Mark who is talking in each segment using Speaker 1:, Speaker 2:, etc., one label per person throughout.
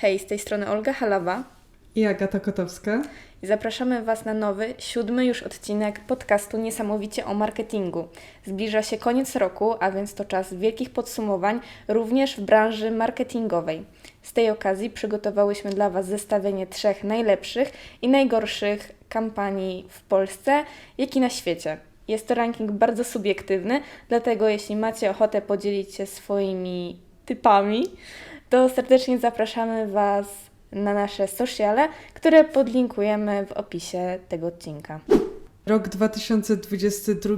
Speaker 1: Hej, z tej strony Olga Halawa
Speaker 2: i Agata Kotowska.
Speaker 1: I zapraszamy Was na nowy, siódmy już odcinek podcastu Niesamowicie o marketingu. Zbliża się koniec roku, a więc to czas wielkich podsumowań również w branży marketingowej. Z tej okazji przygotowałyśmy dla Was zestawienie trzech najlepszych i najgorszych kampanii w Polsce, jak i na świecie. Jest to ranking bardzo subiektywny, dlatego jeśli macie ochotę podzielić się swoimi typami, to serdecznie zapraszamy Was na nasze sociale, które podlinkujemy w opisie tego odcinka.
Speaker 2: Rok 2022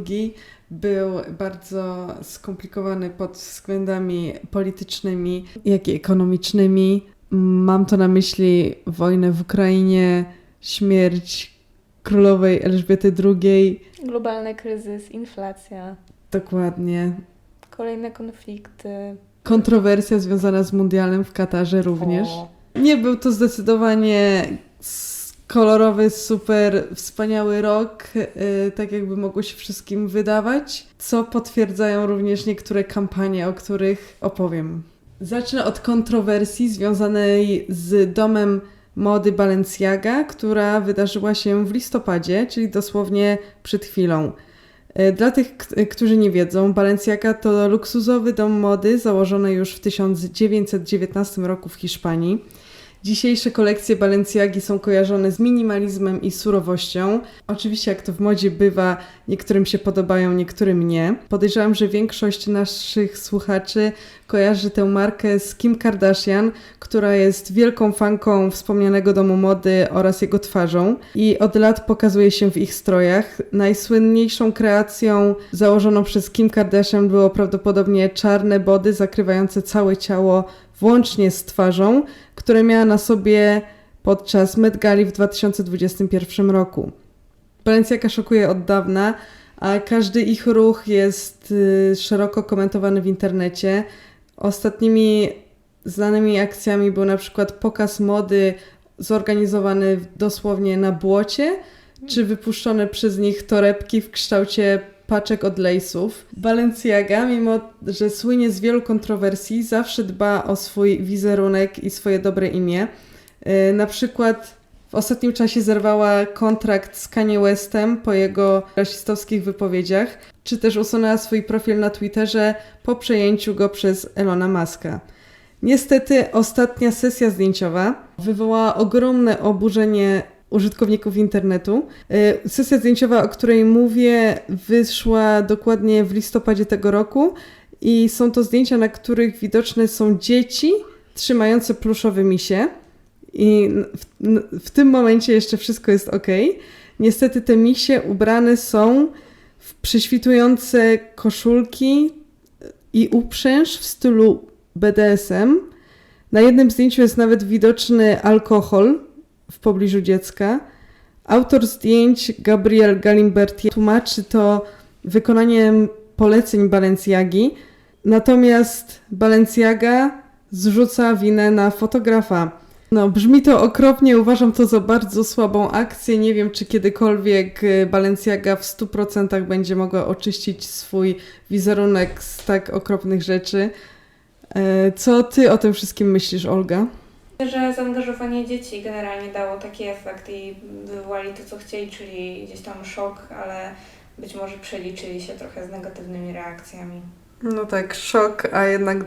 Speaker 2: był bardzo skomplikowany pod względami politycznymi, jak i ekonomicznymi. Mam to na myśli wojnę w Ukrainie, śmierć królowej Elżbiety II.
Speaker 1: Globalny kryzys, inflacja.
Speaker 2: Dokładnie.
Speaker 1: Kolejne konflikty.
Speaker 2: Kontrowersja związana z mundialem w Katarze również. O. Nie był to zdecydowanie kolorowy, super, wspaniały rok, yy, tak jakby mogło się wszystkim wydawać, co potwierdzają również niektóre kampanie, o których opowiem. Zacznę od kontrowersji związanej z domem mody Balenciaga, która wydarzyła się w listopadzie, czyli dosłownie przed chwilą. E, dla tych, którzy nie wiedzą, Balenciaga to luksusowy dom mody założony już w 1919 roku w Hiszpanii. Dzisiejsze kolekcje Balenciagi są kojarzone z minimalizmem i surowością. Oczywiście, jak to w modzie bywa, niektórym się podobają, niektórym nie. Podejrzewam, że większość naszych słuchaczy kojarzy tę markę z Kim Kardashian, która jest wielką fanką wspomnianego domu mody oraz jego twarzą i od lat pokazuje się w ich strojach. Najsłynniejszą kreacją założoną przez Kim Kardashian było prawdopodobnie czarne body zakrywające całe ciało włącznie z twarzą, które miała na sobie podczas Met Gali w 2021 roku. Balenciaga szokuje od dawna, a każdy ich ruch jest y, szeroko komentowany w internecie. Ostatnimi znanymi akcjami był na przykład pokaz mody zorganizowany dosłownie na błocie, czy wypuszczone przez nich torebki w kształcie paczek od lejsów. Balenciaga, mimo że słynie z wielu kontrowersji, zawsze dba o swój wizerunek i swoje dobre imię. E, na przykład w ostatnim czasie zerwała kontrakt z Kanye Westem po jego rasistowskich wypowiedziach, czy też usunęła swój profil na Twitterze po przejęciu go przez Elona Muska. Niestety ostatnia sesja zdjęciowa wywołała ogromne oburzenie użytkowników internetu. E, sesja zdjęciowa, o której mówię, wyszła dokładnie w listopadzie tego roku i są to zdjęcia, na których widoczne są dzieci trzymające pluszowe misie. I w, w tym momencie jeszcze wszystko jest ok. Niestety te misie ubrane są w prześwitujące koszulki i uprzęż w stylu BDSM. Na jednym zdjęciu jest nawet widoczny alkohol, w pobliżu dziecka. Autor zdjęć Gabriel Galimberti tłumaczy to wykonaniem poleceń Balenciagi, natomiast Balenciaga zrzuca winę na fotografa. No, brzmi to okropnie, uważam to za bardzo słabą akcję. Nie wiem, czy kiedykolwiek y, Balenciaga w 100% będzie mogła oczyścić swój wizerunek z tak okropnych rzeczy. E, co ty o tym wszystkim myślisz, Olga?
Speaker 1: Że zaangażowanie dzieci generalnie dało taki efekt i wywołali to, co chcieli, czyli gdzieś tam szok, ale być może przeliczyli się trochę z negatywnymi reakcjami.
Speaker 2: No tak, szok, a jednak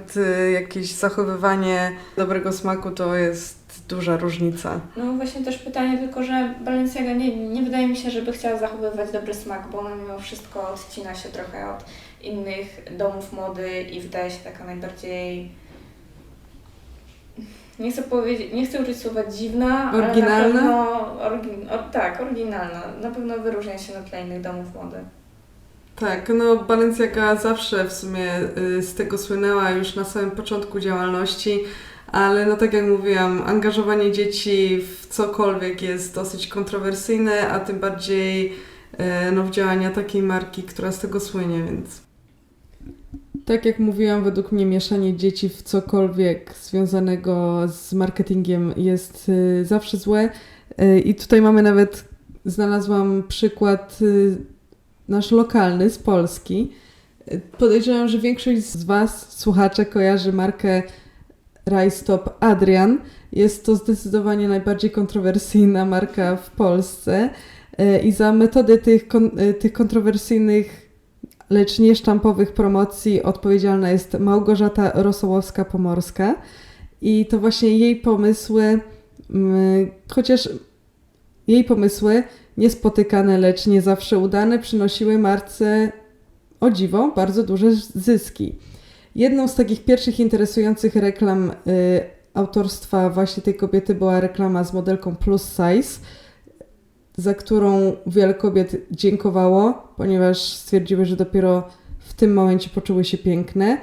Speaker 2: jakieś zachowywanie dobrego smaku to jest duża różnica.
Speaker 1: No właśnie też pytanie tylko, że Balenciaga nie, nie wydaje mi się, żeby chciała zachowywać dobry smak, bo ona mimo wszystko odcina się trochę od innych domów mody i wydaje się taka najbardziej nie chcę powiedzieć, nie chcę użyć słowa dziwna,
Speaker 2: oryginalna?
Speaker 1: ale na pewno, o, tak, oryginalna. Na pewno wyróżnia się na tle innych domów mody.
Speaker 2: Tak, no Balenciaga zawsze w sumie y, z tego słynęła już na samym początku działalności, ale no tak jak mówiłam, angażowanie dzieci w cokolwiek jest dosyć kontrowersyjne, a tym bardziej y, no, w działania takiej marki, która z tego słynie, więc tak jak mówiłam, według mnie mieszanie dzieci w cokolwiek związanego z marketingiem jest y, zawsze złe. Y, I tutaj mamy nawet, znalazłam przykład y, nasz lokalny z Polski. Podejrzewam, że większość z Was, słuchacze, kojarzy markę Rajstop Adrian. Jest to zdecydowanie najbardziej kontrowersyjna marka w Polsce i za metody tych, tych kontrowersyjnych, lecz niesztampowych promocji odpowiedzialna jest Małgorzata Rosołowska-Pomorska i to właśnie jej pomysły, mm, chociaż jej pomysły niespotykane, lecz nie zawsze udane, przynosiły marce o dziwo bardzo duże zyski. Jedną z takich pierwszych interesujących reklam y, autorstwa właśnie tej kobiety była reklama z modelką Plus Size, za którą wiele kobiet dziękowało, ponieważ stwierdziły, że dopiero w tym momencie poczuły się piękne.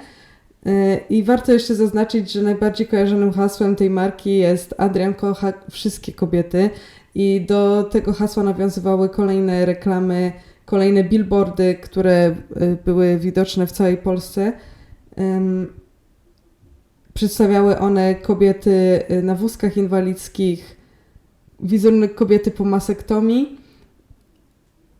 Speaker 2: Y, I warto jeszcze zaznaczyć, że najbardziej kojarzonym hasłem tej marki jest Adrian kocha wszystkie kobiety i do tego hasła nawiązywały kolejne reklamy, kolejne billboardy, które y, były widoczne w całej Polsce. Przedstawiały one kobiety y, na wózkach inwalidzkich, wizerunek kobiety po masektomii.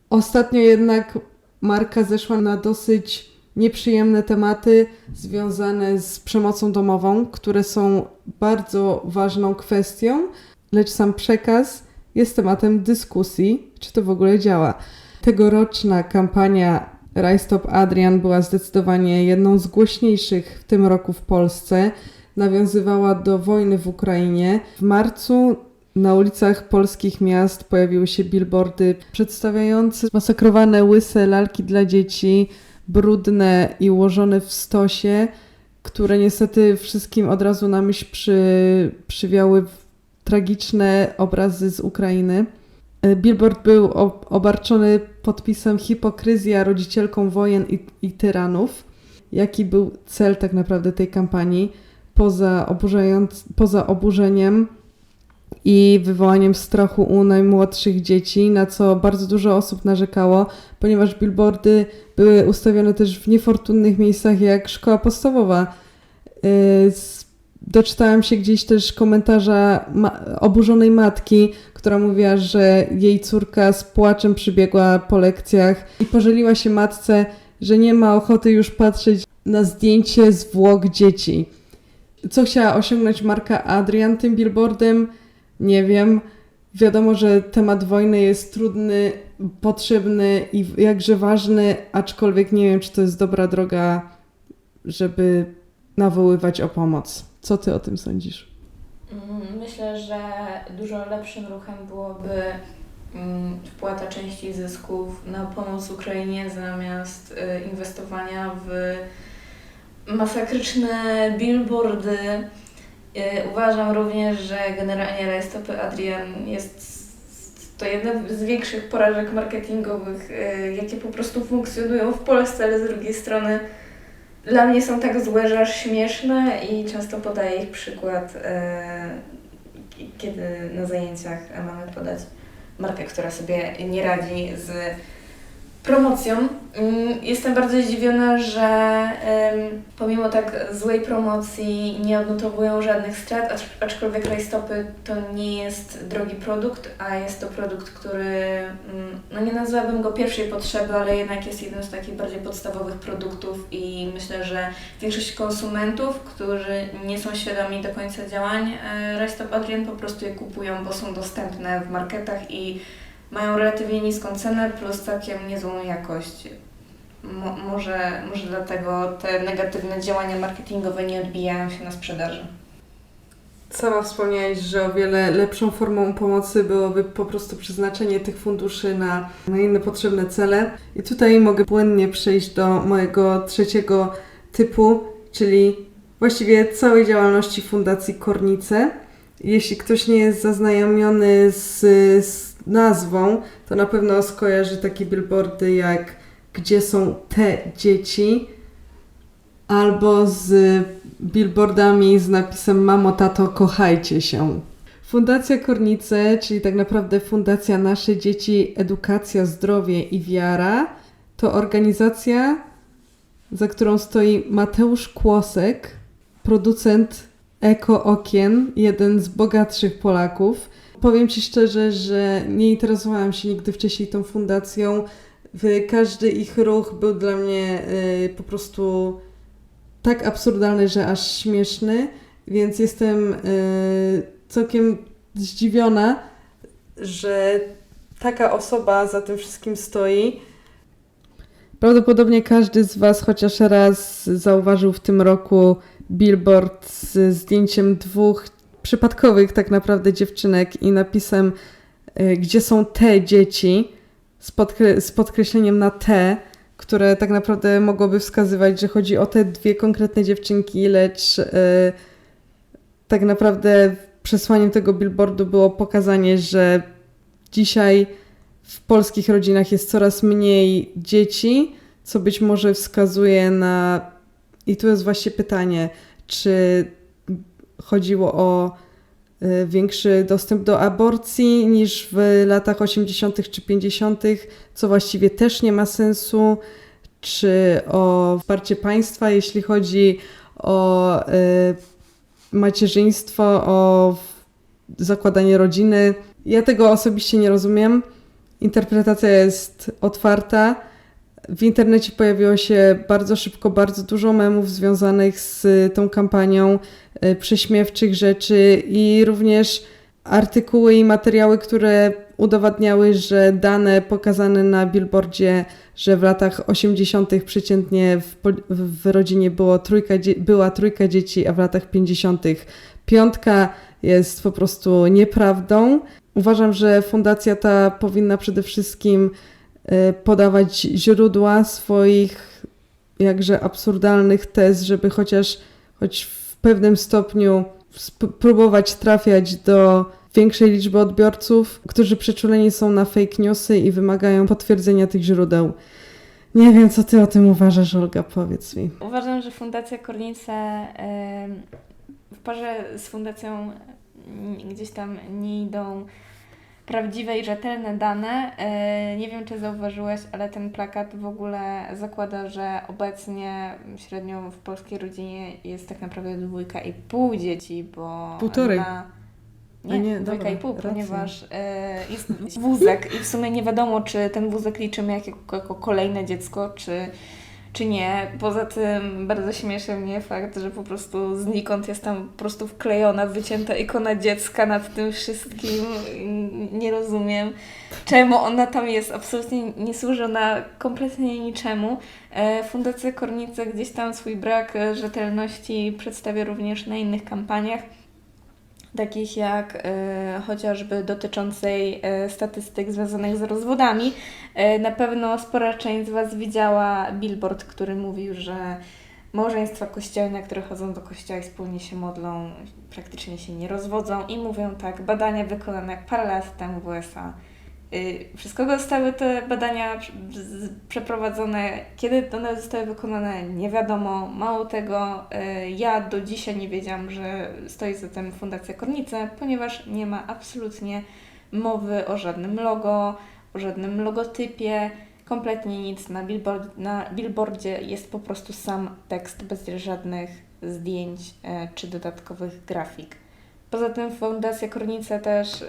Speaker 2: Ostatnio jednak marka zeszła na dosyć nieprzyjemne tematy związane z przemocą domową, które są bardzo ważną kwestią, lecz sam przekaz jest tematem dyskusji, czy to w ogóle działa. Tegoroczna kampania Rajstop Adrian była zdecydowanie jedną z głośniejszych w tym roku w Polsce. Nawiązywała do wojny w Ukrainie. W marcu na ulicach polskich miast pojawiły się billboardy przedstawiające masakrowane łyse lalki dla dzieci, brudne i ułożone w stosie, które niestety wszystkim od razu na myśl przy, przywiały tragiczne obrazy z Ukrainy. E, Billboard był obarczony podpisem hipokryzja rodzicielką wojen i, i tyranów. Jaki był cel tak naprawdę tej kampanii? Poza, oburzając, poza oburzeniem i wywołaniem strachu u najmłodszych dzieci, na co bardzo dużo osób narzekało, ponieważ billboardy były ustawione też w niefortunnych miejscach jak szkoła podstawowa. Z- Doczytałam się gdzieś też komentarza oburzonej matki, która mówiła, że jej córka z płaczem przybiegła po lekcjach i pożaliła się matce, że nie ma ochoty już patrzeć na zdjęcie zwłok dzieci. Co chciała osiągnąć marka Adrian tym billboardem? Nie wiem. Wiadomo, że temat wojny jest trudny, potrzebny i jakże ważny, aczkolwiek nie wiem, czy to jest dobra droga, żeby nawoływać o pomoc. Co ty o tym sądzisz?
Speaker 1: Mm, Myślę, że dużo lepszym ruchem byłoby mm, wpłata części zysków na pomoc Ukrainie zamiast y, inwestowania w masakryczne billboardy. Y, Uważam również, że generalnie rajstopy Adrian jest to jedna z większych porażek marketingowych, y, jakie po prostu funkcjonują w Polsce, ale z drugiej strony dla mnie są tak złe, że aż śmieszne i często podaję ich przykład, e, kiedy na zajęciach mamy podać markę, która sobie nie radzi z promocją. Mm, Jestem bardzo zdziwiona, że pomimo tak złej promocji nie odnotowują żadnych strat, acz- aczkolwiek rajstopy to nie jest drogi produkt, a jest to produkt, który, mm, no nie nazwałabym go pierwszej potrzeby, ale jednak jest jednym z takich bardziej podstawowych produktów i myślę, że większość konsumentów, którzy nie są świadomi do końca działań e, Rajstop Adrian po prostu je kupują, bo są dostępne w marketach i mają relatywnie niską cenę plus całkiem niezłą jakość. Mo- może, może dlatego te negatywne działania marketingowe nie odbijają się na sprzedaży.
Speaker 2: Sama wspomniałeś, że o wiele lepszą formą pomocy byłoby po prostu przeznaczenie tych funduszy na, na inne potrzebne cele. I tutaj mogę płynnie przejść do mojego trzeciego typu, czyli właściwie całej działalności Fundacji Kornice. Jeśli ktoś nie jest zaznajomiony z, z nazwą, to na pewno skojarzy takie billboardy jak Gdzie są te dzieci? albo z billboardami z napisem Mamo, tato, kochajcie się. Fundacja Kornice, czyli tak naprawdę Fundacja Nasze Dzieci, Edukacja, Zdrowie i Wiara, to organizacja, za którą stoi Mateusz Kłosek, producent Eko Okien, jeden z bogatszych Polaków. Powiem Ci szczerze, że nie interesowałam się nigdy wcześniej tą fundacją. Każdy ich ruch był dla mnie y, po prostu tak absurdalny, że aż śmieszny. więc jestem e, całkiem zdziwiona, że taka osoba za tym wszystkim stoi. Prawdopodobnie każdy z Was chociaż raz zauważył w tym roku billboard z zdjęciem dwóch przypadkowych tak naprawdę dziewczynek i napisem y, gdzie są te dzieci z, podkre- z podkreśleniem na te, które tak naprawdę mogłoby wskazywać, że chodzi o te dwie konkretne dziewczynki, lecz y, tak naprawdę przesłaniem tego billboardu było pokazanie, że dzisiaj w polskich rodzinach jest coraz mniej dzieci, co być może wskazuje na. I tu jest właśnie pytanie, czy chodziło o y, większy dostęp do aborcji niż w latach 80. czy 50., co właściwie też nie ma sensu, czy o wsparcie państwa, jeśli chodzi o y, macierzyństwo, o zakładanie rodziny. Ja tego osobiście nie rozumiem. Interpretacja jest otwarta. W internecie pojawiło się bardzo szybko bardzo dużo memów związanych z tą kampanią, y, prześmiewczych rzeczy i również artykuły i materiały, które udowadniały, że dane pokazane na billboardzie, że w latach 80. przeciętnie w, w rodzinie było trójka, była trójka dzieci, a w latach 50. piątka jest po prostu nieprawdą. Uważam, że fundacja ta powinna przede wszystkim podawać źródła swoich jakże absurdalnych tez, żeby chociaż choć w pewnym stopniu sp- próbować trafiać do większej liczby odbiorców, którzy przeczuleni są na fake newsy i wymagają potwierdzenia tych źródeł. Nie wiem, co ty o tym uważasz, Olga, powiedz mi.
Speaker 1: Uważam, że Fundacja Kornice em, w parze z Fundacją mm, gdzieś tam nie idą prawdziwe i rzetelne dane. E, Nie wiem, czy zauważyłeś, ale ten plakat w ogóle zakłada, że obecnie średnio w polskiej rodzinie jest tak naprawdę dwójka i pół dzieci, bo
Speaker 2: Półtorej.
Speaker 1: na... Nie,
Speaker 2: nie,
Speaker 1: dwójka
Speaker 2: dobra,
Speaker 1: i pół,
Speaker 2: racja.
Speaker 1: ponieważ e, jest wózek i w sumie nie wiadomo, czy ten wózek liczymy jako, jako kolejne dziecko, czy, czy nie. Poza tym bardzo śmieszy mnie fakt, że po prostu znikąd jest tam po prostu wklejona, wycięta ikona dziecka nad tym wszystkim. Nie rozumiem, czemu ona tam jest. Absolutnie nie służy ona kompletnie niczemu. E, Fundacja Kornice gdzieś tam swój brak rzetelności przedstawia również na innych kampaniach takich jak e, chociażby dotyczącej e, statystyk związanych z rozwodami. E, na pewno spora część z Was widziała billboard, który mówił, że małżeństwa kościelne, które chodzą do kościoła i wspólnie się modlą, praktycznie się nie rozwodzą i mówią tak, badania wykonane parę lat temu w USA. Y, kogo zostały te badania przeprowadzone? Kiedy one zostały wykonane? Nie wiadomo. Mało tego, y, ja do dzisiaj nie wiedziałam, że stoi za tym Fundacja Kornice, ponieważ nie ma absolutnie mowy o żadnym logo, o żadnym logotypie, kompletnie nic. Na, billboard, na billboardzie jest po prostu sam tekst bez żadnych zdjęć y, czy dodatkowych grafik. Poza tym Fundacja Kornice też. y,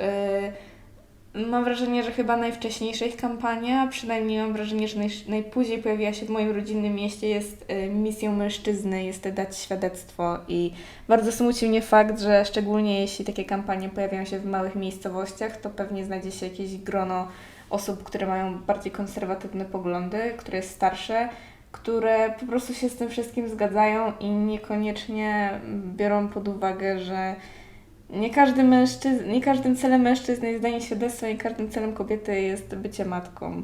Speaker 1: Mam wrażenie, że chyba najwcześniejsza ich kampania, przynajmniej mam wrażenie, że naj, najpóźniej pojawiła się w moim rodzinnym mieście, jest y, misją mężczyzny, jest dać świadectwo. I bardzo smuci mnie fakt, że szczególnie jeśli takie kampanie pojawiają się w małych miejscowościach, to pewnie znajdzie się jakieś grono osób, które mają bardziej konserwatywne poglądy, które jest starsze, które po prostu się z tym wszystkim zgadzają i niekoniecznie biorą pod uwagę, że nie, każdy mężczyzn, nie każdym celem mężczyzny jest danie świadectwa, nie każdym celem kobiety jest bycie matką.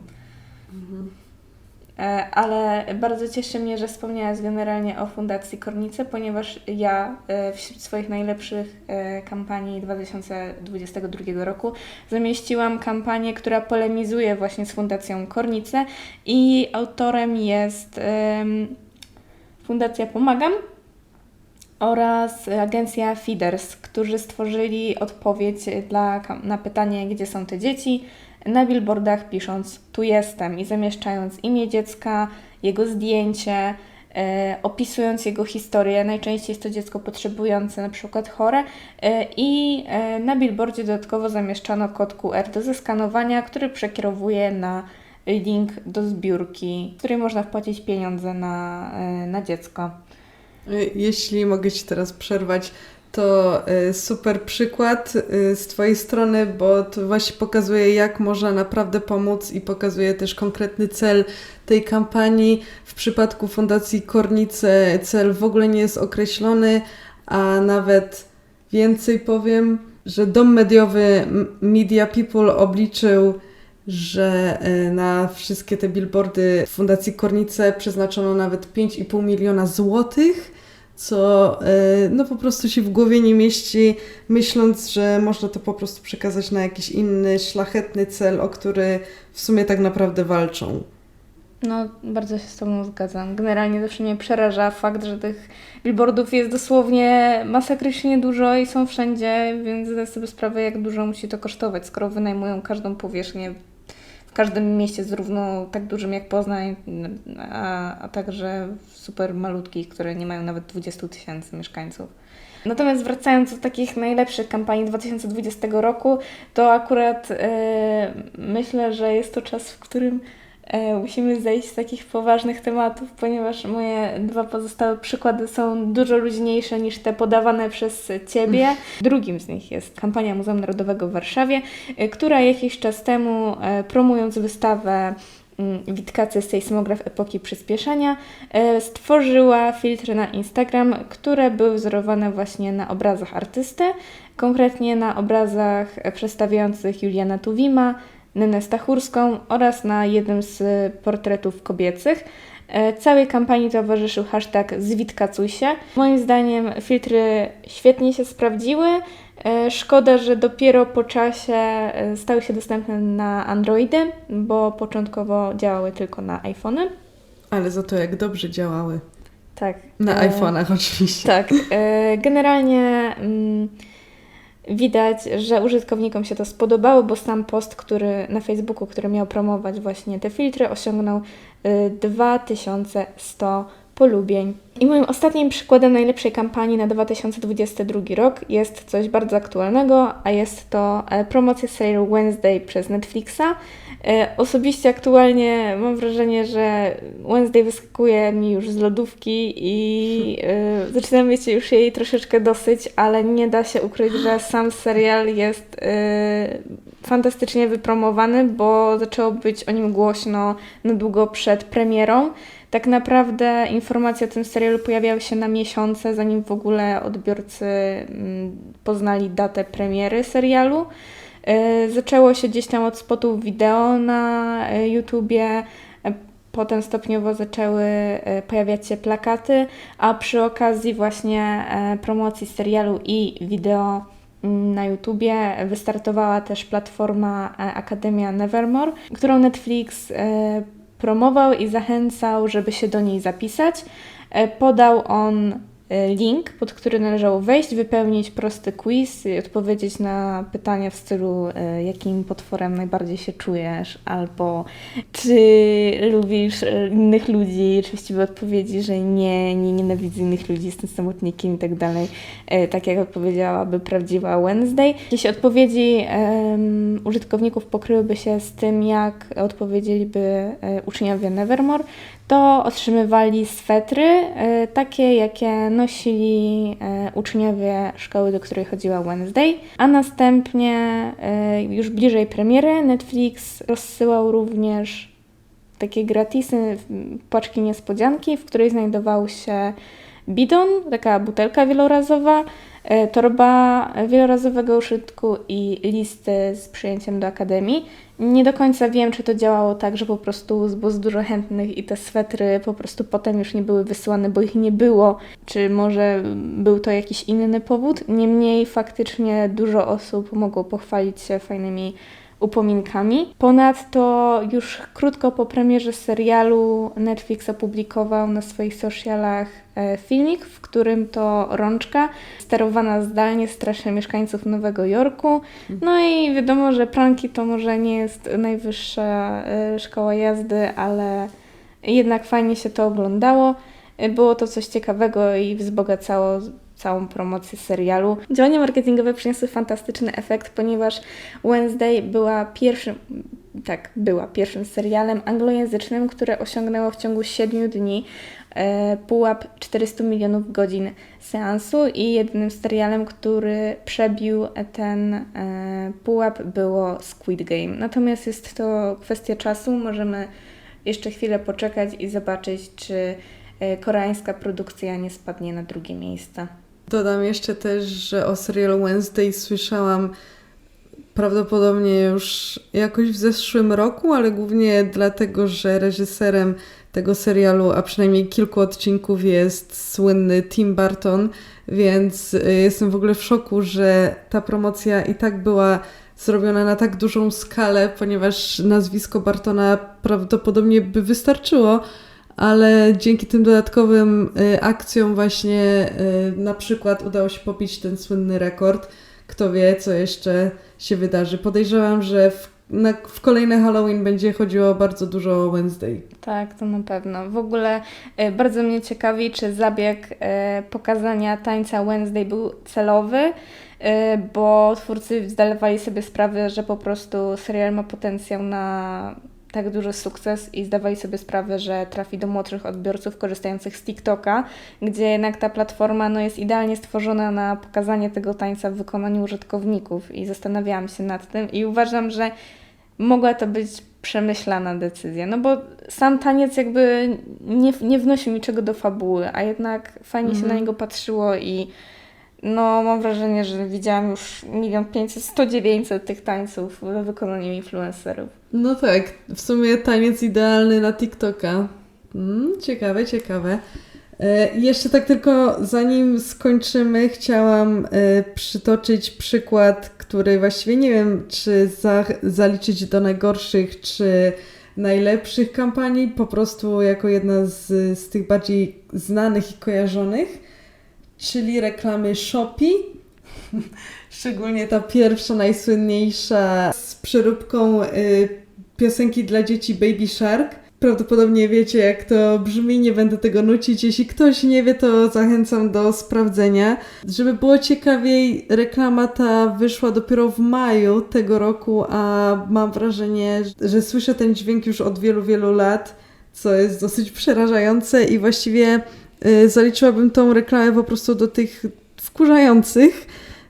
Speaker 1: E, Ale bardzo cieszy mnie, że wspomniałaś generalnie o Fundacji Kornice, ponieważ ja e, wśród swoich najlepszych e, kampanii 2022 roku zamieściłam kampanię, która polemizuje właśnie z Fundacją Kornice i autorem jest Fundacja Pomagam oraz agencja Fiders, którzy stworzyli odpowiedź dla, na pytanie, gdzie są te dzieci, na billboardach pisząc tu jestem i zamieszczając imię dziecka, jego zdjęcie, e, opisując jego historię. Najczęściej jest to dziecko potrzebujące, na przykład chore e, i e, na billboardzie dodatkowo zamieszczano kod QR do zeskanowania, który przekierowuje na link do zbiórki, w której można wpłacić pieniądze na, na dziecko.
Speaker 2: Y, Jeśli mogę Ci teraz przerwać, to y, super przykład y, z Twojej strony, bo to właśnie pokazuje, jak można naprawdę pomóc i pokazuje też konkretny cel tej kampanii. W przypadku Fundacji Kornice cel w ogóle nie jest określony, a nawet więcej powiem, że dom mediowy Media People obliczył, że na wszystkie te billboardy Fundacji Kornice przeznaczono nawet 5,5 miliona złotych co y, no po prostu się w głowie nie mieści, myśląc, że można to po prostu przekazać na jakiś inny, szlachetny cel, o który w sumie tak naprawdę walczą.
Speaker 1: No, bardzo się z Tobą zgadzam. Generalnie zawsze mnie przeraża fakt, że tych billboardów jest dosłownie masakrycznie dużo i są wszędzie, więc zdaję sobie sprawę, jak dużo musi to kosztować, skoro wynajmują każdą powierzchnię każdym mieście zarówno tak dużym jak Poznań, a, a także super malutkich, które nie mają nawet 20 tysięcy mieszkańców. Natomiast wracając do takich najlepszych kampanii 2020 roku, to akurat yy, myślę, że jest to czas, w którym musimy zejść z takich poważnych tematów, ponieważ moje dwa pozostałe przykłady są dużo luźniejsze niż te podawane przez Ciebie. Drugim z nich jest kampania Muzeum Narodowego w Warszawie, e, która jakiś czas temu, e, promując wystawę mm, Witkacy sejsmograf epoki przyspieszenia, stworzyła filtry na Instagram, które były wzorowane właśnie na obrazach artysty, konkretnie na obrazach przedstawiających Juliana Tuwima, Nenę Stachurską oraz na jednym z portretów kobiecych. E, całej kampanii towarzyszył hashtag Zwitkacusie. Moim zdaniem filtry świetnie się sprawdziły. E, szkoda, że dopiero po czasie e, stały się dostępne na Androidy, bo początkowo działały tylko na iPhony.
Speaker 2: Ale za to jak dobrze działały.
Speaker 1: Tak.
Speaker 2: Na e, iPhone'ach oczywiście.
Speaker 1: Tak. E, generalnie. Mm, widać, że użytkownikom się to spodobało, bo sam post, który na Facebooku, który miał promować właśnie te filtry, osiągnął 2100 y, polubień. I moim ostatnim przykładem najlepszej kampanii na 2022 rok jest coś bardzo aktualnego, a jest to e, promocja serialu Wednesday przez Netflixa. E, osobiście aktualnie mam wrażenie, że Wednesday wyskakuje mi już z lodówki i y, zaczynam mieć już jej troszeczkę dosyć, ale nie da się ukryć, że sam serial jest y, fantastycznie wypromowany, bo zaczęło być o nim głośno na długo przed premierą. Tak naprawdę informacje o tym serialu pojawiały się na miesiące, zanim w ogóle odbiorcy mm, poznali datę premiery serialu. E, zaczęło się gdzieś tam od spotów wideo na e, YouTubie, e, potem stopniowo zaczęły pojawiać się plakaty, a przy okazji właśnie promocji serialu i wideo mm, na YouTubie wystartowała też platforma Akademia Nevermore, którą Netflix promował i zachęcał, żeby się do niej zapisać. Podał on link, pod który należało wejść, wypełnić prosty quiz i odpowiedzieć na pytania w stylu e, jakim potworem najbardziej się czujesz, albo czy lubisz e, innych ludzi, oczywiście by odpowiedzi, że nie, nie nienawidzę innych ludzi, jestem samotnikiem i tak dalej, tak jak odpowiedziałaby prawdziwa Wednesday. Jeśli odpowiedzi um, użytkowników pokryłyby się z tym, jak odpowiedzieliby uczniowie Nevermore, to otrzymywali swetry, e, takie jakie nosili e, uczniowie szkoły, do której chodziła Wednesday, a następnie e, już bliżej premiery Netflix rozsyłał również takie gratisy, paczki niespodzianki, w której znajdował się bidon, taka butelka wielorazowa, torba wielorazowego użytku i listy z przyjęciem do akademii. Nie do końca wiem, czy to działało tak, że po prostu było dużo chętnych i te swetry po prostu potem już nie były wysyłane, bo ich nie było, czy może był to jakiś inny powód. Niemniej faktycznie dużo osób mogło pochwalić się fajnymi upominkami. Ponadto już krótko po premierze serialu Netflix opublikował na swoich socialach e, filmik, w którym to rączka sterowana zdalnie straszy mieszkańców Nowego Jorku. No i wiadomo, że pranki to może nie jest najwyższa e, szkoła jazdy, ale jednak fajnie się to oglądało. E, było to coś ciekawego i wzbogacało całą promocję serialu. Działania marketingowe przyniosły fantastyczny efekt, ponieważ Wednesday była pierwszym, tak, była pierwszym serialem anglojęzycznym, które osiągnęło w ciągu 7 dni e, pułap 400 milionów godzin seansu i jedynym serialem, który przebił ten e, pułap było Squid Game. Natomiast jest to kwestia czasu, możemy jeszcze chwilę poczekać i zobaczyć, czy e, koreańska produkcja nie spadnie na drugie miejsce.
Speaker 2: Dodam jeszcze też, że o serialu Wednesday słyszałam prawdopodobnie już jakoś w zeszłym roku, ale głównie dlatego, że reżyserem tego serialu, a przynajmniej kilku odcinków jest słynny Tim Burton, więc y, jestem w ogóle w szoku, że ta promocja i tak była zrobiona na tak dużą skalę, ponieważ nazwisko Bartona prawdopodobnie by wystarczyło, ale dzięki tym dodatkowym y, akcjom właśnie y, na przykład udało się pobić ten słynny rekord. Kto wie, co jeszcze się wydarzy. Podejrzewam, że w, na, w kolejne Halloween będzie chodziło bardzo dużo o Wednesday.
Speaker 1: Tak, to na pewno. W ogóle e, bardzo mnie ciekawi, czy zabieg e, pokazania tańca Wednesday był celowy, e, bo twórcy zdawali sobie sprawę, że po prostu serial ma potencjał na tak duży sukces i zdawali sobie sprawę, że trafi do młodszych odbiorców korzystających z TikToka, gdzie jednak ta platforma no, jest idealnie stworzona na pokazanie tego tańca w wykonaniu użytkowników i zastanawiałam się nad tym i uważam, że mogła to być przemyślana decyzja, no bo sam taniec jakby nie, nie wnosi niczego do fabuły, a jednak fajnie się
Speaker 2: Mhm.
Speaker 1: na niego patrzyło i no mam wrażenie, że widziałam już milion pięćset, sto dziewięćset tych tańców w wykonaniu influencerów.
Speaker 2: No tak, w sumie taniec idealny na TikToka. Mm, ciekawe, ciekawe. E, jeszcze tak tylko zanim skończymy, chciałam e, przytoczyć przykład, który właściwie nie wiem, czy za, zaliczyć do najgorszych, czy najlepszych kampanii, po prostu jako jedna z, z tych bardziej znanych i kojarzonych, czyli reklamy Shopee. Szczególnie ta pierwsza, najsłynniejsza z przeróbką y, piosenki dla dzieci Baby Shark. Prawdopodobnie wiecie, jak to brzmi, nie będę tego nucić. Jeśli ktoś nie wie, to zachęcam do sprawdzenia. Żeby było ciekawiej, reklama ta wyszła dopiero w maju tego roku, a mam wrażenie, że słyszę ten dźwięk już od wielu, wielu lat, co jest dosyć przerażające i właściwie zaliczyłabym tą reklamę po prostu do tych wkurzających,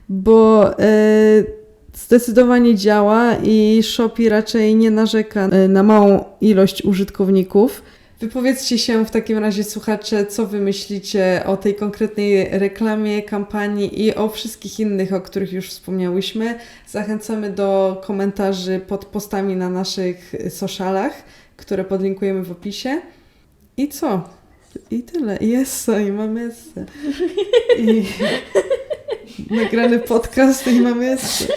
Speaker 2: bo y, zdecydowanie działa i Shopee raczej nie narzeka y, na małą ilość użytkowników. Wypowiedzcie się w takim razie, słuchacze, co wy myślicie o tej konkretnej reklamie, kampanii i o wszystkich innych, o których już wspomniałyśmy. Zachęcamy do komentarzy pod postami na naszych socialach, które podlinkujemy w opisie. I co? I tyle. I jest co, i mamy. I nagrany podcast i mamy esse.